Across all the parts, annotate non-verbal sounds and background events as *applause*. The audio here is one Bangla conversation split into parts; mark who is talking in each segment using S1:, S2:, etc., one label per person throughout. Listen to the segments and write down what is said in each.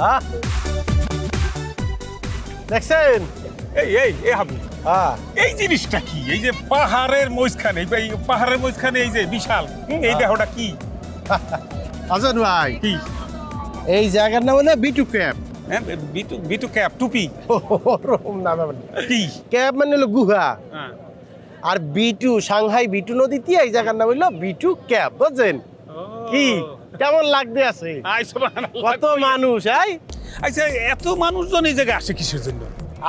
S1: হ্যাঁ? দেখছেন?
S2: এই এই এই হাবু।
S1: হ্যাঁ।
S2: এই জিনিসটা কি? এই যে পাহাড়ের মধ্যখানে এই পাহাড়ের মধ্যখানে এই যে বিশাল। এই দেহটা কি? *laughs*
S1: আজান ভাই।
S2: কি?
S1: এই জায়গার নাম হলো বিটু ক্যাব।
S2: হ্যাঁ B two B two cap টুপি। *laughs*
S1: ওরকম নাম আবার না।
S2: কি?
S1: ক্যাব মানে হলো গুহা।
S2: হ্যাঁ।
S1: আর বিটু সাংহাই বিটু নদীতে এই জায়গার নাম হলো বিটু ক্যাব বুঝছেন? কি? কেমন লাগতে আছে? কত মানুষ আই?
S2: আচ্ছা এত মানুষজন এই জায়গায় আসে কিসের জন্য?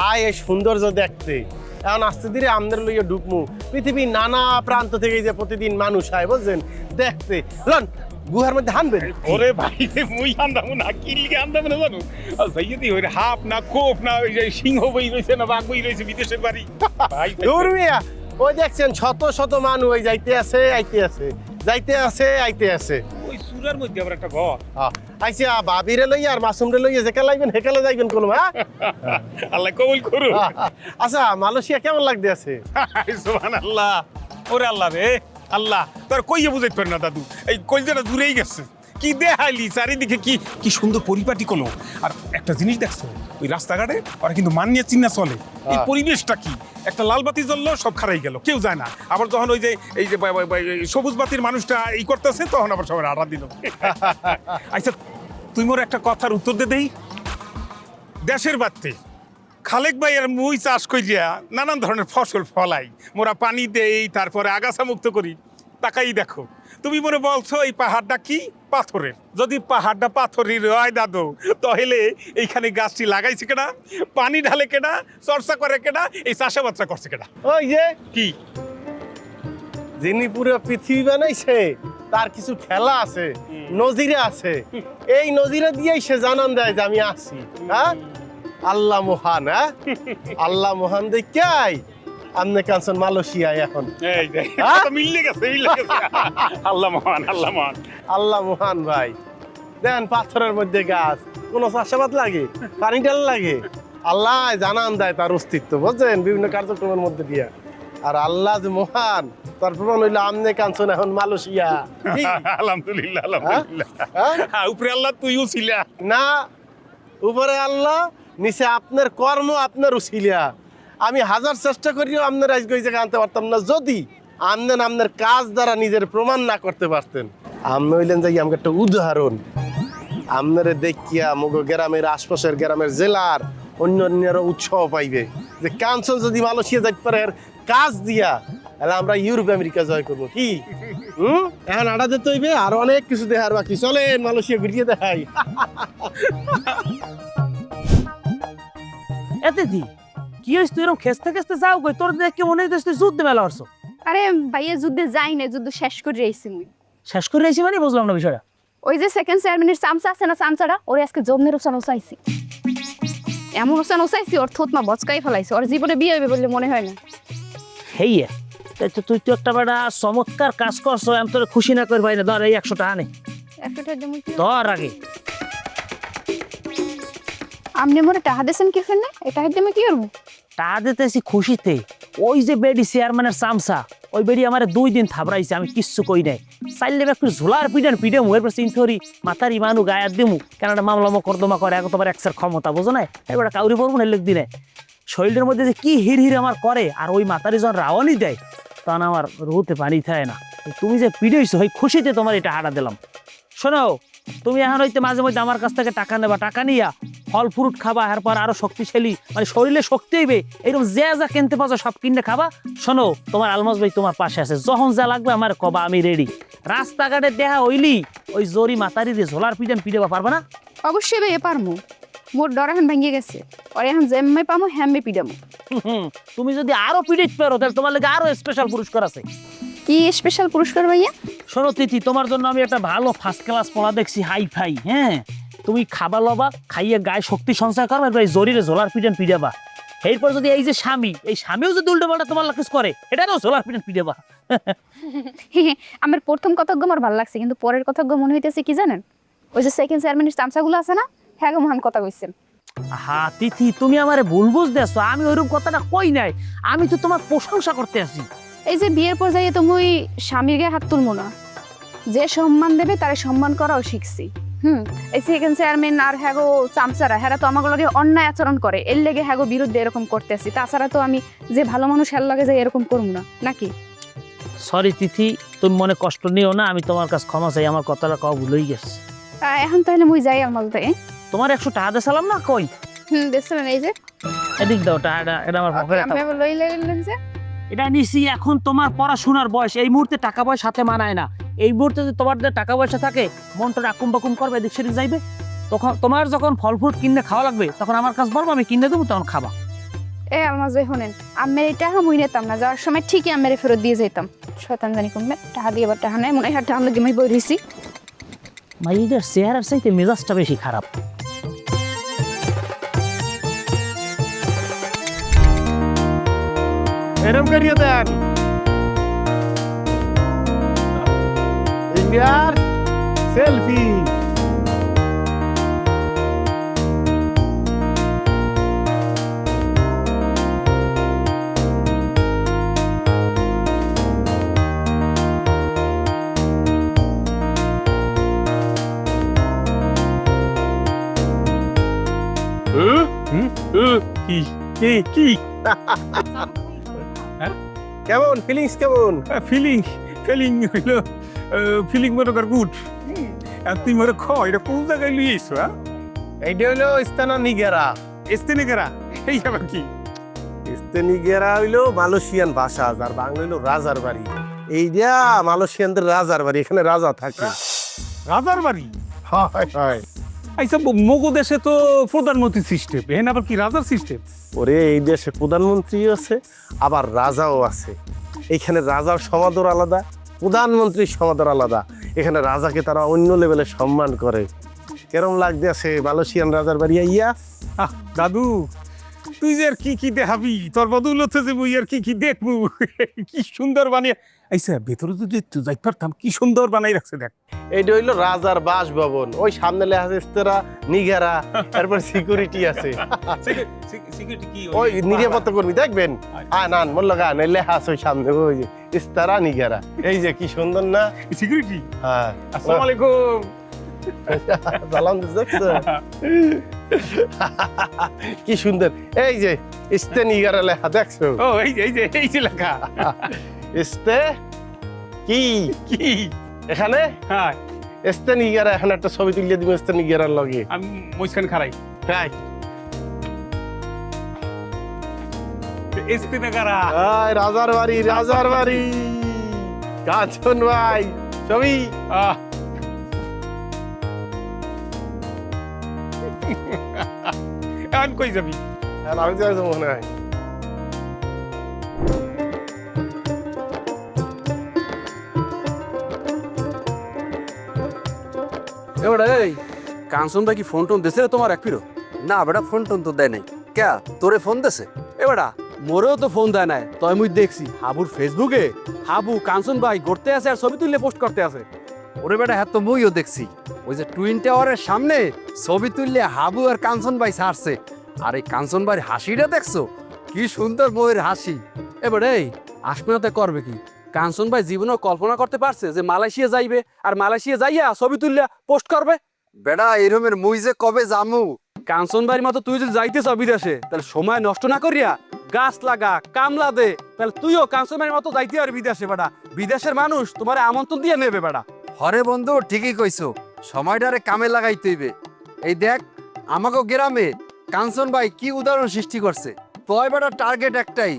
S1: আয় এই সৌন্দর্য দেখতে। এখন আস্তে ধীরে আমাদের লইয়া ঢুকমু। পৃথিবীর নানা প্রান্ত থেকে যে প্রতিদিন মানুষ আয় বুঝছেন? দেখতে। লন গুহার মধ্যে হানবেন?
S2: ওরে ভাই মুই আন্দামু না কি লিগে আন্দামু না জানো? ভাইয়া ওই হাফ না কোপ না ওই যে সিংহ বই রয়েছে না বাঘ বই রয়েছে বিদেশের বাড়ি? *laughs* ভাই,
S1: দূর মিয়া ওই দেখছেন শত শত মানুষ ওই যাইতে আছে আইতে আছে। যাইতে আছে আইতে আছে।
S2: ওই সুরার মধ্যে আবার একটা ঘর।
S1: আইসা বাবিরে লইয়া আর মাসুমরে লইয়া যেকা লাইবেন হেকালে যাইবেন কোনো হ্যাঁ? *laughs*
S2: আল্লাহ কবুল করুন
S1: আচ্ছা মালয়েশিয়া কেমন লাগতে আছে?
S2: সুবহান আল্লাহ ওরে আল্লাহ রে আল্লাহ। তোর কইয়ে বুঝাইতে পারি না দাদু। এই কইজাটা দূরেই গেছে। কি দেখাইলি? চারিদিকে কি কি সুন্দর পরিপাটি করল আর একটা জিনিস দেখছ ওই রাস্তাঘাটে ওরা কিন্তু মান নিয়ে চিন্না চলে। এই
S1: হ্যাঁ।
S2: পরিবেশটা কি? একটা লাল বাতি জ্বললো সব খারাই গেল কেউ যায় না। আবার যখন ওই যে এই যে সবুজ বাতির মানুষটা এই করতেছে তখন আবার সবাই আড়া দিল। *laughs* আচ্ছা তুই মোর একটা কথার উত্তর দে দেই। দেশের বাড়তে খালেক ভাই আর মুই চাষ করিয়া নানান ধরনের ফসল ফলাই। মোরা পানি দেই তারপরে আগাছা মুক্ত করি। তাকাই দেখো তুমি মনে বলছো এই পাহাড়টা কি? পাথরের। যদি পাহাড়টা পাথরের হয় দাদু তাহলে এইখানে গাছটি লাগাইছে কেনা পানি ঢালে কেনা চর্চা করে কেনা এই চাষাবাদটা করছে কেনা।
S1: ওই যে
S2: কি?
S1: যিনি পুরো পৃথিবী বানাইছে তার কিছু খেলা আছে নজিরে আছে। এই নজিরে দিয়েই সে জানান দেয় যে আমি আছি হ্যাঁ? আল্লাহ মহান হ্যাঁ? *laughs* আল্লাহ মহান দেখাই মালয়েশিয়ায় এখন।
S2: এই যে
S1: হ্যাঁ?
S2: মিললে গেছে মিললে গেছে। আল্লাহ মহান আল্লাহ মহান।
S1: আল্লাহ মহান ভাই। দেন পাথরের মধ্যে গাছ। কোন চাষাবাদ লাগে? পানি ডাল লাগে? আল্লাহ জানান দেয় তার অস্তিত্ব বুঝছেন? বিভিন্ন কার্যক্রমের মধ্যে দিয়া। আর আল্লাহ যে মহান তার প্রমাণ হইল আমনে কাঞ্চন এখন মালয়েশিয়া? *laughs*
S2: আলহামদুলিল্লাহ আলহামদুলিল্লাহ।
S1: হ্যাঁ?
S2: হ্যাঁ, উপরে আল্লাহ তুইও ছিলা।
S1: না উপরে আল্লাহ নিচে আপনার কর্ম আপনার উসিলিয়া আমি হাজার চেষ্টা করিও আপনার আজকে ওই জায়গায় আনতে পারতাম না। যদি আমনেন আপনার কাজ দ্বারা নিজের প্রমাণ না করতে পারতেন। আপনি হইলেন যে আমাকে একটা উদাহরণ। আপনারে দেখিয়া মগ গ্রামের আশপাশের গ্রামের জেলার অন্য অন্যরা উৎসাহ পাইবে। যে কাঞ্চন যদি মালয়েশিয়া যাইতে পারে কাজ দিয়া, তাহলে আমরা ইউরোপ আমেরিকা জয় করব। কি? হুম? এখন আড়া দিতে হইবে, আর অনেক কিছু দেখার বাকি। চলেন, মালয়েশিয়া ঘুরিয়ে দেখাই।
S3: এতে দি কি হইস তুই এরকম খেসতে খেসতে যাও কই তোর দেখে মনে হইতেছ তুই যুদ্ধে মেলা হরছ
S4: আরে ভাইয়া যুদ্ধে যাই না যুদ্ধ শেষ করে আইছি মুই
S3: শেষ করে আইছি মানে বুঝলাম না বিষয়টা?
S4: ওই যে সেকেন্ড চেয়ারম্যানের চামচা আছে না চামচাটা ওরে আজকে জমনের ওসান ওসাইছি এমন ওসান ওসাইছি ওর থুতমা বচকাই ফেলাইছে ওর জীবনে বিয়ে হবে বলে মনে হয় না।
S3: হেইয়ে তাই তো তুই তো একটা বেটা চমৎকার কাজ করছ আমি তোর খুশি না করি ভাই না ধর এই একশো টাকা নে
S4: কি
S3: ধর আগে।
S4: আপনি মোরে টাহা দিয়েছেন কি ফেললে এটা হাতে আমি কি করব
S3: টাকা দিতেছি খুশিতে। ওই যে বেডি চেয়ারম্যানের চামচা, ওই বেডি আমার দুই দিন থাবড়াইছে, আমি কিচ্ছু কই নাই। চাইলে একটু ঝোলার পিডান পিডে মুহের পর চিন্থরি মাথার ইমানু গায়াত দিমু। কেন মামলা মকদ্দমা করে এখন তোমার একসের ক্ষমতা, বোঝো না এবার কাউরি পড়ব না লোক দিনে। শরীরের মধ্যে যে কি হির হির আমার করে, আর ওই মাতারি যখন রাওয়ানি দেয় তখন আমার রুতে পানি থাকে না। তুমি যে পিড়েছো ওই খুশিতে তোমার এটা হারা দিলাম। শোনো তুমি এখন হইতে মাঝে মধ্যে আমার কাছ থেকে টাকা নেবা টাকা নিয়া ফল ফ্রুট খাবা এরপর আরও শক্তিশালী মানে শরীরে শক্তি হইবে। এরকম যে যা কিনতে পারছ সব কিনে খাবা। শোনো তোমার আলমাস ভাই তোমার পাশে আছে। যখন যা লাগবে আমার কবা আমি রেডি রাস্তাঘাটে দেখা হইলি ওই জরি মাতারি দিয়ে ঝোলার পিটান পিটাবা পারবা না?
S4: অবশ্যই ভাইয়া পারমু। মোর ডর এখন ভেঙে গেছে। ওর এখন জেম্মাই পামু হ্যাম্মে পিডামু
S3: তুমি যদি আরও পিড়িত পারো তাহলে তোমার লাগে আরও স্পেশাল পুরস্কার আছে।
S4: কি স্পেশাল পুরস্কার ভাইয়া?
S3: শোনো তিথি তোমার জন্য আমি একটা ভালো ফার্স্ট ক্লাস পড়া দেখছি হাই ফাই হ্যাঁ? তুমি খাবা লবা খাইয়ে গায়ে শক্তি সঞ্চয় করবে এরপর জরিরে ঝোলার পিটান পিটাবা এরপর যদি এই যে স্বামী এই স্বামীও যদি উল্টো পাল্টা তোমার লাকিস করে এটারও ঝোলার পিটান পিটাবা *laughs*
S4: আমার প্রথম কথাজ্ঞ আমার ভালো লাগছে কিন্তু পরের কথাজ্ঞ মনে হইতেছে কি জানেন? ওই যে সেকেন্ড চেয়ারম্যানের চামচাগুলো আছে না হ্যাঁ গো মহান কথা কইছেন।
S3: হা তিথি তুমি আমারে ভুল বুঝতেছো আমি ওইরকম কথাটা কই নাই? আমি তো তোমার প্রশংসা করতে আছি
S4: এই যে বিয়ের পর পর্যায়ে তুমি স্বামীর গায়ে হাত তুলবো না। যে সম্মান দেবে তার সম্মান করাও শিখছি। হুম এই সেকেন্ড চেয়ারম্যান আর হ্যাগো চামচারা হ্যারা তো আমাকে লগে অন্যায় আচরণ করে। এর লেগে হ্যাগো বিরুদ্ধে এরকম করতেছি। তাছাড়া তো আমি যে ভালো মানুষ হের লগে যাই এরকম করব না। নাকি?
S3: সরি তিথি তুমি মনে কষ্ট নিও না আমি তোমার কাছে ক্ষমা চাই আমার কথাটা কওয়া ভুলেই গেছে।
S4: এখন তাহলে মুই যাই আমার তো
S3: তোমার একশো টাকা দিয়ে সালাম না কই?
S4: হুম দেখছেন এই যে।
S3: এদিক দাও টাকাটা এটা আমার
S4: আবার লই যে।
S3: এটা নিছি এখন তোমার পড়াশোনার বয়স। এই মুহূর্তে টাকা পয়সা সাথে মানায় না। এই মুহূর্তে যদি তোমার যে টাকা পয়সা থাকে মনটা রাকুম বাকুম করবে এদিক সেদিক যাইবে। তখন তোমার যখন ফল ফ্রুট কিনে খাওয়া লাগবে তখন আমার কাছে বলব আমি কিনে দেবো তখন খাবা।
S4: এ আমার যে শোনেন আমি এই টাকা মুই নিতাম না যাওয়ার সময় ঠিকই আমের ফেরত দিয়ে যেতাম শয়তান জানি কমবে টাকা দিয়ে এবার টাকা নেই মনে হয় টাকা আমরা গেমাই বই রইছি
S3: মাইদের চেহারার চাইতে মেজাজটা বেশি খারাপ।
S1: এরম করিয়ে দেন ইন্ডিয়ার সেলফি হুম
S2: হুম?
S1: হুম
S2: কি কি কি
S1: কেমন? ফিলিংস কেমন?
S2: ফিলিং ফিলিং হইল ফিলিং মনে কর গুড আর তুই মনে খ এটা কোন জায়গায় লুইস হ্যাঁ?
S1: এইটা হইল ইস্তানা নিগেরা।
S2: এস্তেনে গেরা এই আবার কি?
S1: ইস্তানিগেরা হইল মালয়েশিয়ান ভাষা আর বাংলা হইল রাজার বাড়ি। এই এইটা মালয়েশিয়ানদের রাজার বাড়ি এখানে রাজা থাকে।
S2: রাজার বাড়ি?
S1: হয় হয়।
S2: আচ্ছা মগো দেশে তো প্রধানমন্ত্রী সিস্টেম এখানে আবার কি রাজার সিস্টেম
S1: ওরে, এই দেশে প্রধানমন্ত্রীও আছে, আবার রাজাও আছে। এইখানে রাজার সমাদর আলাদা, প্রধানমন্ত্রীর সমাদর আলাদা। এখানে রাজাকে তারা অন্য লেভেলে সম্মান করে। কেরম লাগতেছে মালয়েশিয়ান রাজার বাড়ি আইয়া?
S2: আহ, দাদু, তুই যে আর কি কি দেখাবি? তোর বদল হচ্ছে যে মুই আর কি কি দেখব? *laughs* কি সুন্দর বানিয়ে আইসা ভেতরে যদি একটু যাই পারতাম কি সুন্দর বানাই রাখছে দেখ।
S1: এইটা হইল রাজার বাসভবন। ওই সামনে লেখা আছে ইস্তেরা নিগেরা তারপর সিকিউরিটি আছে। ওই নিরাপত্তা কর্মী দেখবেন? আ না মোল্লা গান এই লেখা আছে ওই সামনে ওই যে ইস্তারা নিগেরা। এই যে কি সুন্দর না?
S2: সিকিউরিটি
S1: হ্যাঁ।
S2: আসসালামু আলাইকুম।
S1: সালাম কি সুন্দর। এই যে ইস্তে নিগারা লেখা দেখছ?
S2: ও এই যে এই যে এই যে লেখা। *laughs*
S1: ইস্তে কি?
S2: কি?
S1: এখানে?
S2: হ্যাঁ।
S1: ইস্তে নিগারা এখানে একটা ছবি তুলিয়ে দিব ইস্তে নিগারার লগে।
S2: আমি মুসকান খারাই
S1: হ্যাঁ।
S2: এস্তেনে গারা
S1: আয় রাজার বাড়ি রাজার বাড়ি। কাঞ্চন ভাই ছবি।
S2: আহ। এখন কই যাবি?
S1: আমি যাইছো মনে
S5: এবারে এই কাঞ্চন ভাই কি ফোন টোন দিছে তোমার এক ফিরো?
S6: না বেটা ফোন টোন তো দেয় নাই। কে তোরে ফোন দেছে?
S5: এবারা মোরেও তো ফোন দেয় নাই। তই মুই দেখছি হাবুর ফেসবুকে হাবু কাঞ্চন ভাই ঘুরতে আছে আর ছবি তুললে পোস্ট করতে আছে
S6: ওরে বেটা হ্যাঁ তো মুইও দেখছি। ওই যে টুইন টাওয়ারের সামনে ছবি তুললে হাবু আর কাঞ্চন ভাই ছাড়ছে। আর এই কাঞ্চন ভাইয়ের হাসিটা দেখছ? কি সুন্দর ময়ের হাসি।
S5: এবারে এই আশমিনাতে করবে কি? কাঞ্চন ভাই জীবনেও কল্পনা করতে পারছে যে মালয়েশিয়া যাইবে আর মালয়েশিয়া যাইয়া ছবি তুললে পোস্ট করবে?
S6: বেড়া এরমের মুই যে কবে জামু
S5: কাঞ্চন ভাইয়ের মতো তুই যদি যাইতে যাইতেছ বিদেশে তাহলে সময় নষ্ট না করিয়া গাছ লাগা কামলা দে তাহলে তুইও কাঞ্চন ভাইয়ের মতো যাইতে আর বিদেশে বেড়া। বিদেশের মানুষ তোমার আমন্ত্রণ দিয়ে নেবে বেড়া।
S6: হরে বন্ধু ঠিকই কইছো। সময়টারে কামে লাগাইতে হইবে। এই দেখ আমাকে গ্রামে কাঞ্চন ভাই কি উদাহরণ সৃষ্টি করছে। তয় বেটা টার্গেট একটাই।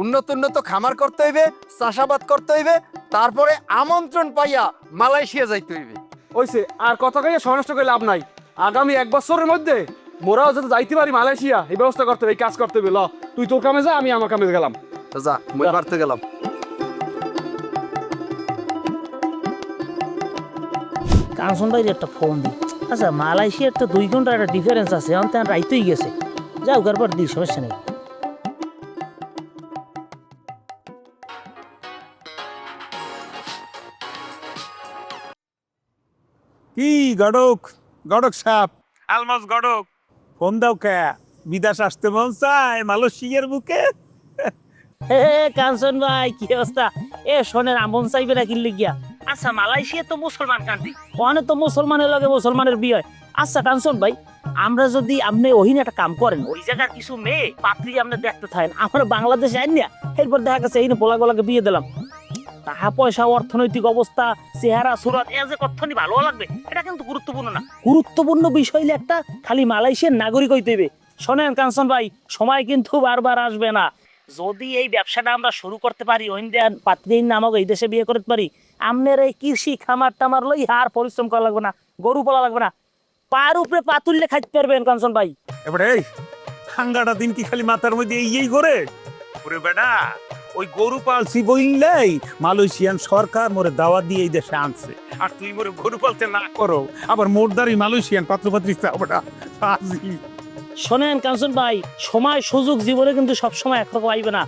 S6: উন্নত উন্নত খামার করতে হইবে চাষাবাদ করতে হইবে তারপরে আমন্ত্রণ পাইয়া মালয়েশিয়া যাইতে হইবে।
S5: ওইসে আর কথা কইয়া সময় নষ্ট করে লাভ নাই। আগামী এক বছরের মধ্যে মোরাও যাতে যাইতে পারি মালয়েশিয়া এই ব্যবস্থা করতে হবে এই কাজ করতে হবে ল। তুই তোর কামে যা আমি আমার কামে গেলাম।
S6: যা মই বাড়তে গেলাম।
S3: কাঞ্চন ভাই একটা ফোন দি আচ্ছা মালয়েশিয়ার তো দুই ঘণ্টার একটা ডিফারেন্স আছে অন্ত রাইতেই গেছে। যাও কারবার দি সমস্যা নেই।
S2: গড়ক গড়ক সাপ। আলমাস গড়ক। ফোন দাও কে? বিদেশ আসতে মন চায় মালয়েশিয়ার বুকে?
S3: হে কাঞ্চন ভাই কি অবস্থা? এ শোনেন আমন চাইবে না কিনলে গিয়া আচ্ছা মালয়েশিয়া তো মুসলমান কান্ট্রি ওখানে তো মুসলমানের লগে মুসলমানের বিয়ে হয়। আচ্ছা কাঞ্চন ভাই আমরা যদি আপনি ওহিন একটা কাম করেন ওই জায়গার কিছু মেয়ে পাত্রী আপনি দেখতে থাকেন আমরা বাংলাদেশে আইন না এরপর দেখা গেছে এই পোলা গোলাকে বিয়ে দিলাম। টাকা পয়সা, অর্থনৈতিক অবস্থা, চেহারা, সুরত, এ যে কতখানি ভালো লাগবে, এটা কিন্তু গুরুত্বপূর্ণ না। গুরুত্বপূর্ণ বিষয় হলে একটা খালি মালয়েশিয়ার নাগরিক হইতে হবে শোনেন কাঞ্চন ভাই, সময় কিন্তু বারবার আসবে না। যদি এই ব্যবসাটা আমরা শুরু করতে পারি, ইন্ডিয়ান পাত্রীন নামক এই দেশে বিয়ে করতে পারি, আমনের এই কৃষি খামার টামার লই আর পরিশ্রম করা লাগবে না, গরু পালা লাগবে না। পার উপরে পাতুললে খাইতে পারবেন কাঞ্চন ভাই।
S2: এবারে এই ঠান্ডাটা দিন কি খালি মাথার মধ্যে এই এই করে ওরে বেটা ওই গরু পালছি বললেই মালয়েশিয়ান সরকার মোরে দাওয়াত দিয়ে এই দেশে আনছে। আর তুই মোরে গরু পালতে না করো, আবার মোরদারি মালয়েশিয়ান পাত্রপাত্রী চাও
S3: শোনেন কাঞ্চন ভাই, সময়, সুযোগ, জীবনে কিন্তু সবসময় একরকম আইবে না।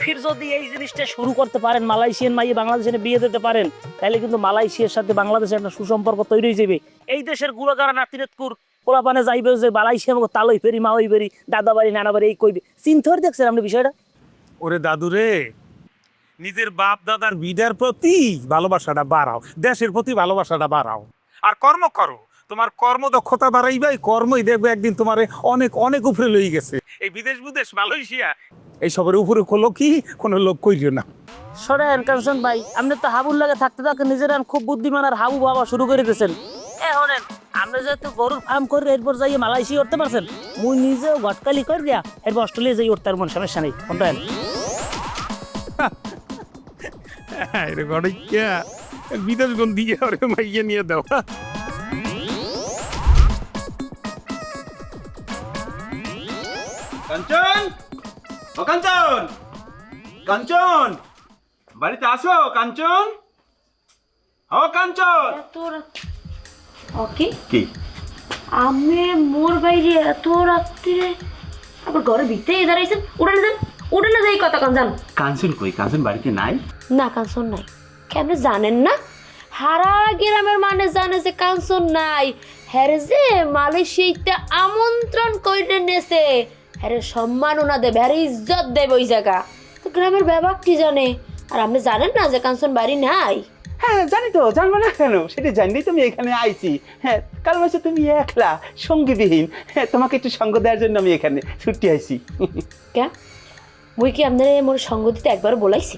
S3: ফির যদি এই জিনিসটা শুরু করতে পারেন, মালয়েশিয়ান মাইয়ে বাংলাদেশে বিয়ে দিতে পারেন তাহলে কিন্তু মালয়েশিয়ার সাথে বাংলাদেশের একটা সুসম্পর্ক তৈরি হয়ে যাবে। এই দেশের গুড়াগাড়া যাইবে যে মালয়েশিয়া তালই ফেরি মাওই ফেরি দাদা বাড়ি নানা বাড়ি এই কইবে। চিন্তা দেখছেন আপনি বিষয়টা?
S2: ওরে দাদু রে, নিজের বাপ দাদার বিদার প্রতি ভালোবাসাটা বাড়াও, দেশের প্রতি ভালোবাসাটা বাড়াও। আর কর্ম করো, তোমার কর্ম কর্মদক্ষতা বাড়াইবাই, কর্মই দেখবে একদিন তোমার অনেক অনেক উপরে লই গেছে। এই বিদেশ বিদেশ মালয়েশিয়া, এইসবের উপরে কোনো কি, কোনো লোক কইরিও না।
S3: শোনেন কাঞ্চন ভাই, আপনি তো হাবুর লাগে থাকতে থাকতে নিজের খুব বুদ্ধিমান আর হাবু বাবা শুরু করে দিয়েছেন। এ শোনেন আপনি যেহেতু গরুর ফার্ম করে এরপর যাই মালয়েশিয়া করতে পারছেন মুই নিজেও ঘটকালি করে দিয়া এরপর অস্ট্রেলিয়া যাই উঠতে পারব সমস্যা নেই কোনটা
S2: রে গড়াইয়া বিদেশ গুণ দিয়ে ওরে মাইয়ে নিয়ে দাও।
S7: কাঞ্চন ও কাঞ্চন কাঞ্চন বাড়িতে আসো কাঞ্চন। ও কাঞ্চন।
S8: তোর ওকে
S7: কি?
S8: আমি মোর বাইরে এত রাত্রিরে আবার ঘরে ভিতরে দাঁড়াইছেন উড়ে না যান উড়ে না যাই কথা কান যান।
S7: কই? কাঞ্চন বাড়িতে নাই?
S8: না কাঞ্চন নাই। কেমনে জানেন না? হারা গ্রামের মানে জানে যে কাঞ্চন নাই। হ্যারে যে মালয়েশিয়াতে আমন্ত্রণ কইরে নেছে হ্যারে সম্মান ওনা দেবে হ্যারে ইজ্জত দেবে ওই জায়গা। তো গ্রামের ব্যাপার কি জানে? আর আপনি জানেন না যে কাঞ্চন বাড়ি নাই?
S9: হ্যাঁ জানি তো জানব না কেন? সেটা জানলেই তুমি এখানে আইছি। হ্যাঁ কাল মাসে তুমি একলা সঙ্গীবিহীন। হ্যাঁ তোমাকে একটু সঙ্গ দেওয়ার জন্য আমি এখানে ছুটি আইছি।
S8: কে মুই কি আপনার মোর সঙ্গ দিতে একবার বলাইছি?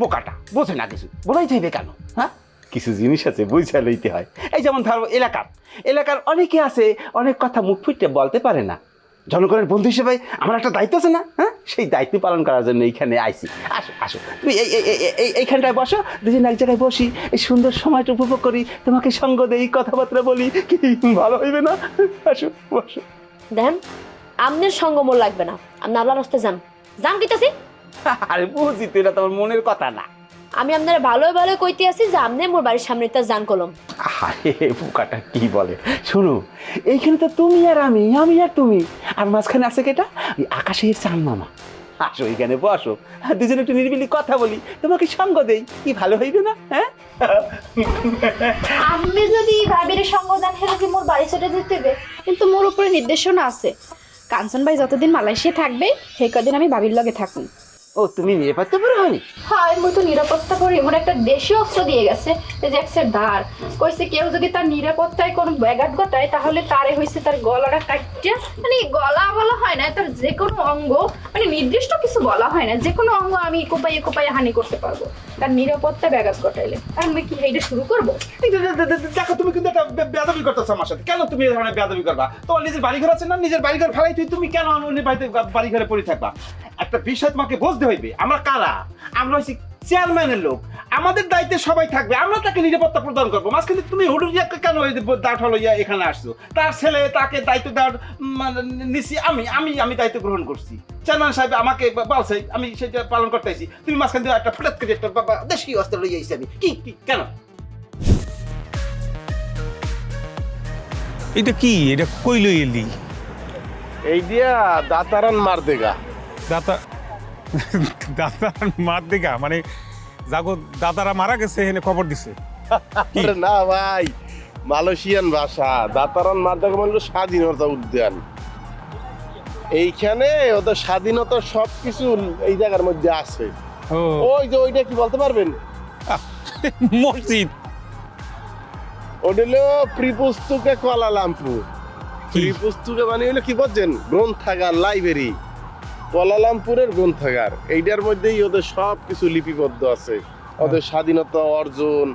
S9: বোকাটা বোঝে না কিছু। বলাই চাইবে কেন? হ্যাঁ? কিছু জিনিস আছে বুঝা লইতে হয়। এই যেমন ধরো এলাকার। এলাকার অনেকে আছে অনেক কথা মুখ ফুটে বলতে পারে না। জনগণের বন্ধু হিসেবে আমার একটা দায়িত্ব আছে না? হ্যাঁ? সেই দায়িত্ব পালন করার জন্য এইখানে আইছি আসো আসো। তুমি এই এই- এই- এই- এইখানটায় বসো। দুজন এক জায়গায় বসি। এই সুন্দর সময়টা উপভোগ করি। তোমাকে সঙ্গ দেই কথাবার্তা বলি। কি ভালো হইবে না? আসো বসো।
S8: দেখেন আপনার সঙ্গ মোর লাগবে না। আপনি আল্লাহ রাস্তে যান। যান কইতাছি?
S9: আরে বুঝি তো এটা তোমার মনের কথা না।
S8: আমি আপনার ভালো ভালো কইতে আছি যে আপনি মোর বাড়ির সামনে তা যান কলম।
S9: আরে পোকাটা কি বলে? শোনো এইখানে তো তুমি আর আমি আমি আর তুমি। আর মাঝখানে আছে কেটা? ওই আকাশের চান মামা। আসো এখানে, বসো। আর দুজনে একটু নিরিবিলি কথা বলি। তোমাকে সঙ্গ দেই। কি ভালো হইবে না? হ্যাঁ?
S4: আমি যদি ভাবির সঙ্গ দেন হেলে কি মোর বাড়ি ছেড়ে দিতে হবে। কিন্তু মোর উপরে নির্দেশনা আছে। কাঞ্চন ভাই যতদিন মালয়েশিয়া থাকবে, সেই কদিন আমি ভাবির লগে থাকুন
S9: ও তুমি নিরাপত্তা পরে হনি
S4: হয় মই তো নিরাপত্তা করি মোর একটা দেশীয় অস্ত্র দিয়ে গেছে এই যে একসের ধার কইছে কেউ যদি তার নিরাপত্তায় কোনো ব্যাঘাত ঘটায় তাহলে তারে হইছে তার গলাটা কাটিয়ে মানে গলা বলা হয় না তার যে কোনো অঙ্গ মানে নির্দিষ্ট কিছু বলা হয় না যে কোনো অঙ্গ আমি কোপাইয়ে কোপাইয়ে হানি করতে পারব। তার নিরাপত্তা ব্যাঘাত ঘটাইলে। আর আমি কি এইটা শুরু করব?
S7: দেখো তুমি কিন্তু একটা বে- বেয়াদবি করতেছো আমার সাথে। কেন তুমি এই ধরনের বেয়াদবি করবা? তোমার নিজের বাড়িঘর আছে না? নিজের বাড়িঘর ফেলাই তুই তুমি কেন বাড়িতে বাড়িঘরে পড়ে থাকবা? একটা বিষয় তোমাকে বুঝতে হইবে? আমরা কারা? আমরা হচ্ছি চেয়ারম্যানের লোক। আমাদের দায়িত্বে সবাই থাকবে। আমরা তাকে নিরাপত্তা প্রদান করব। মাঝখানে তুমি হুডুরিয়া কেন দাঁড় লইয়া এখানে আসছো? তার ছেলে তাকে দায়িত্ব দেওয়ার মানে নিছি আমি। আমি আমি দায়িত্ব গ্রহণ করছি। চেয়ারম্যান সাহেব আমাকে বলছে আমি সেটা পালন করতে আইছি। তুমি মাঝখান দিয়ে একটা ফটাৎ করে একটা বাবা দেশি অস্ত্র লইয়া আইছি আমি। কি কি কেন?
S2: এটা কি? এটা কইল এলি?
S1: এই দিয়া দাতারান মার দেগা
S2: দাতা দাদার মার দেখা মানে যাগো দাদারা মারা গেছে এখানে খবর দিছে। *laughs*
S1: না ভাই মালয়েশিয়ান ভাষা দাতারান মার দেখা মানে স্বাধীনতা উদ্যান। এইখানে ওদের স্বাধীনতা সব কিছু এই জায়গার মধ্যে আছে। ওই যে ওইটা কি বলতে পারবেন? *laughs*
S2: মসজিদ।
S1: ওটা হলো প্রিপুস্তুকে কলালামপুর। প্রিপুস্তুকে মানে হলো কি বলছেন? গ্রন্থাগার লাইব্রেরি কলালামপুরের গ্রন্থাগার। এইটার মধ্যেই ওদের সব কিছু লিপিবদ্ধ আছে। ওদের স্বাধীনতা অর্জন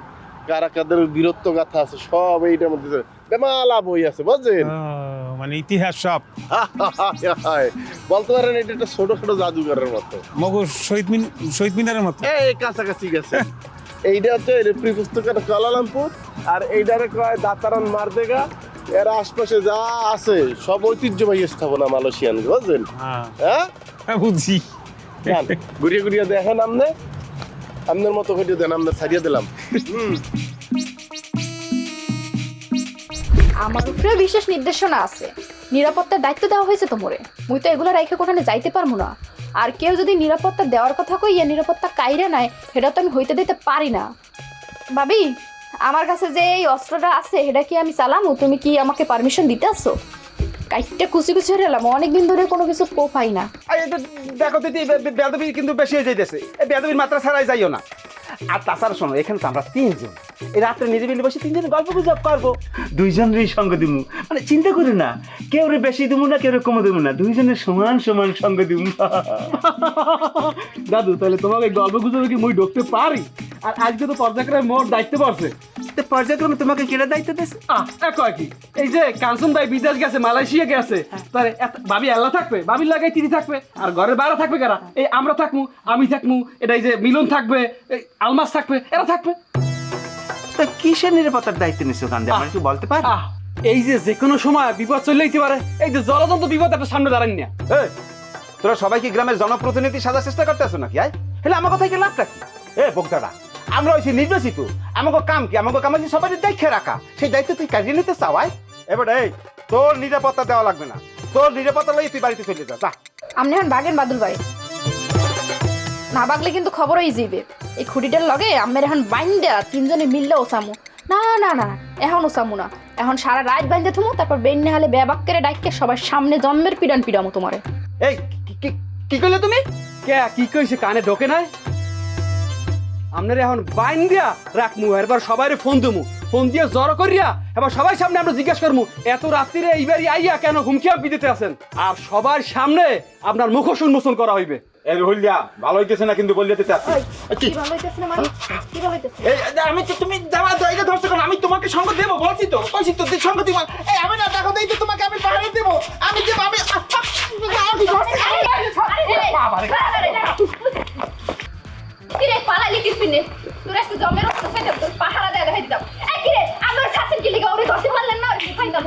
S1: কারা কাদের বীরত্ব গাথা আছে সব এইটার মধ্যে বেমালা বই আছে বুঝছেন?
S2: মানে ইতিহাস সব।
S1: বলতে পারেন এটা একটা ছোট ছোট জাদুঘরের মতো
S2: মগু শহীদ মিন শহীদ মিনারের মতো
S1: এই কাছাকাছি গেছে এইটা হচ্ছে পুস্তকের কলালামপুর আর এইটারে কয় দাতারান মারদেগা এর আশপাশে যা আছে সব ঐতিহ্যবাহী স্থাপনা মালয়েশিয়ান বুঝলেন?
S2: হ্যাঁ।
S1: হ্যাঁ?
S2: হ্যাঁ, বুঝছি
S1: যান, ঘুরিয়ে ঘুরিয়ে দেখেন আমনে। আপনার মতো করে দেন আমরা ছাড়িয়ে দিলাম।
S4: আমার উপরে বিশেষ নির্দেশনা আছে। নিরাপত্তার দায়িত্ব দেওয়া হয়েছে তোমরে। মুই তো এগুলো রাইখে কোখানে যাইতে পারব না। আর কেউ যদি নিরাপত্তা দেওয়ার কথা কই ইয়া নিরাপত্তা কাইরে নাই সেটা তো আমি হইতে দিতে পারি না। ভাবি আমার কাছে যে এই অস্ত্রটা আছে, এটা কি আমি চালামু? তুমি কি আমাকে পারমিশন দিতে আসো কাইটটা কুচি কুচি হয়ে গেলাম। অনেকদিন ধরে কোনো কিছু কোপাই না।
S9: এই যে দেখো দিদি, বে- বে- কিন্তু বেশি হয়ে যাইতেছে। বেদবির মাত্রা ছাড়াই যাইও না। আর তাছাড়া শোনো, এখানে তো আমরা তিনজন। এই রাত্রে নিজে মিলে বসে তিনজন গল্প গুজব করব। দুইজনেরই সঙ্গ দিমু। মানে চিন্তা করি না কেউ রে বেশি দিমু না কেউ রে কমে দিমু না দুইজনের সমান সমান সঙ্গ দিমু।
S5: দাদু তাহলে তোমাকে গল্প গুজবে কি মুই ঢুকতে পারি? আর আজকে তো পর্যায়ক্রমে মোট দায়িত্ব পড়ছে।
S9: পর্যায়ক্রমে তোমাকে কেটে দায়িত্ব দিয়েছে
S5: কি? এই যে কাঞ্চন ভাই বিদেশ গেছে মালয়েশিয়া গেছে তারে এত- ভাবি আল্লাহ থাকবে ভাবির লাগাই তিনি থাকবে আর ঘরের বাইরে থাকবে কারা? এই আমরা থাকমু আমি থাকমু এটা এই যে মিলন থাকবে আলমাস থাকবে এরা থাকবে।
S9: তো কিসের নিরাপত্তার দায়িত্ব নিছো কান্দে আমার একটু বলতে পার?
S5: আহ এই যে যে কোনো সময় বিপদ চলে যেতে পারে। এই যে জলজন্ত বিপদ একটা সামনে দাঁড়ান না।
S9: এই, তোরা সবাই কি গ্রামের জনপ্রতিনিধি সাজার চেষ্টা করতেছো নাকি আয়? হেলে আমার কথা কি লাভটা কি? এ বোকদাদা আমরা হয়েছি নির্বাচিত আমাকে কাম কি? আমাকে কাম আছে সবাই দেখে রাখা। সেই দায়িত্ব তুই কাটিয়ে নিতে চাও আয়? এবার এই তোর নিরাপত্তা দেওয়া লাগবে না। তোর নিরাপত্তা লই তুই বাড়িতে চলে যা যা।
S4: আপনি এখন বাগেন বাদুল ভাই। না বাগলে কিন্তু খবর হয়ে যাবে এই খুঁটিটার লগে আমের এখন বাইন্দা, তিনজনে মিললে ওসামু না না না, এখন ওসামু না। এখন সারা রাত বাইন্দে থুমু, তারপর বেন্নে হালে ব্যাবাক করে ডাইকে সবার সামনে জন্মের পিডান পিডামু তোমারে।
S9: এই, কি- কি- কি তুমি?
S5: কে, কি কইছে, কানে ঢোকে নাই? আপনার এখন বাইন দিয়া রাখমু, এরপর সবাই ফোন দিমু। ফোন দিয়ে জড়ো করিয়া এবার সবাই সামনে আমরা জিজ্ঞেস করমু, এত রাত্রিরে এইবারই আইয়া কেন হুমকিয়া বিদিতে আছেন? আর সবার সামনে আপনার মুখ উন্মোচন করা হইবে।
S9: এই হইলিয়া ভালো হইতেছে না কিন্তু বললে দিতে
S4: কি ভালো হইতেছে না মানে? কি ভালো হইতেছে?
S9: এই আমি তো তুমি যাওয়া জায়গা ধরছো কেন? আমি তোমাকে সঙ্গ দেবো বলছি তো বলছি তো তুই সঙ্গ দিব। এই আমি না দেখো দেই তো তোমাকে আমি পাহাড়ে দেবো। আমি দেবো আমি
S4: কিরে পালাইলি কি পিনে? তোর আজকে জমের রক্ত খাইতে তোর পাহারা দেয়া দেখাই দিতাম। এই কিরে আমার শাসন কি লিগা ওরে ধরতে পারলেন না? ফাইনাল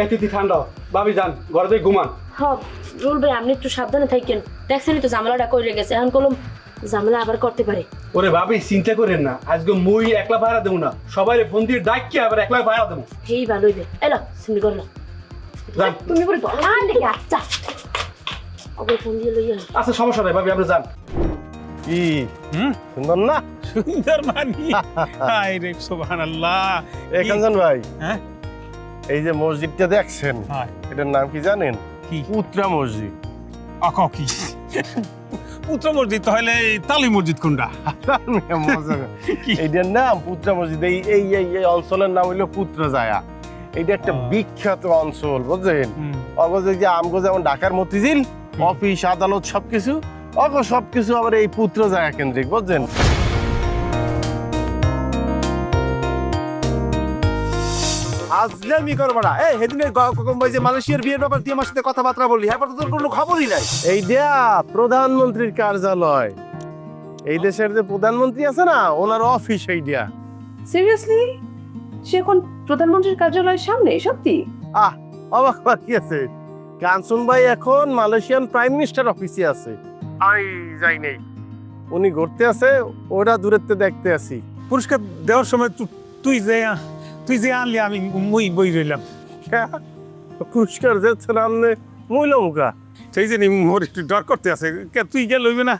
S5: এ তিথি ঠান্ডা ভাবি যান ঘরে ঘুমান।
S8: হ রুল ভাই আপনি একটু সাবধানে থাকেন। দেখছেনই তো ঝামেলাটা করে গেছে। এখন কলম ঝামেলা আবার করতে পারে।
S5: ওরে ভাবি চিন্তা করেন না। আজকে মুই একলা ভাড়া দেবো না। সবাই ফোন দিয়ে ডাকিয়ে আবার একলা ভাড়া দেবো।
S8: হেই ভালো হইবে এলো সিমি করল তুমি বলে। দলান দেখে আচ্ছা ওকে ফোন দিয়ে লইয়া
S5: আচ্ছা সমস্যা নাই ভাবি আমরা যান।
S1: কি?
S2: হুম?
S1: সুন্দর না?
S2: সুন্দর মানি? হায় রে সুবহানাল্লাহ।
S1: এই কাঞ্চন ভাই।
S2: হ্যাঁ?
S1: এই যে মসজিদটা দেখছেন এটার নাম কি জানেন?
S2: কি?
S1: উত্তরা মসজিদ।
S2: কি? পুত্র মসজিদ তাহলে এই তালি মসজিদ কোনটা?
S1: এইটার নাম পুত্রা মসজিদ। এই এই এই অঞ্চলের নাম হইল পুত্র জায়া। এইটা একটা বিখ্যাত অঞ্চল বুঝছেন। অগজ যে আমগো যেমন ঢাকার মতিঝিল অফিস আদালত সবকিছু অগ সবকিছু আবার এই পুত্র জায়গা কেন্দ্রিক বুঝছেন?
S7: আজলামি করব না এই সেদিনের ওই যে মালয়েশিয়ার বিয়ের ব্যাপার দিয়ে আমার সাথে কথাবার্তা বললি হ্যাঁ তোর কোনো খবরই নাই।
S1: এইটা প্রধানমন্ত্রীর কার্যালয়। এই দেশের যে প্রধানমন্ত্রী আছে না ওনার অফিস এইটা
S10: সিরিয়াসলি সে এখন প্রধানমন্ত্রীর কার্যালয়ের সামনে সত্যি?
S1: আহ অবাক হওয়ার কি আছে। কাঞ্চন ভাই এখন মালয়েশিয়ান প্রাইম মিনিস্টার অফিসে আছে। আমি যাই নেই। উনি ঘুরতে আছে ওরা দূরেতে দেখতে আসি
S2: পুরস্কার দেওয়ার সময় তুই যে তুই যে আনলি আমি মুই বই রইলাম।
S1: পুরস্কার যাচ্ছে না আনলে মইলাম কা
S2: সেই জন্য মোর একটু ডর করতে আছে। কে তুই গেল লইবে না?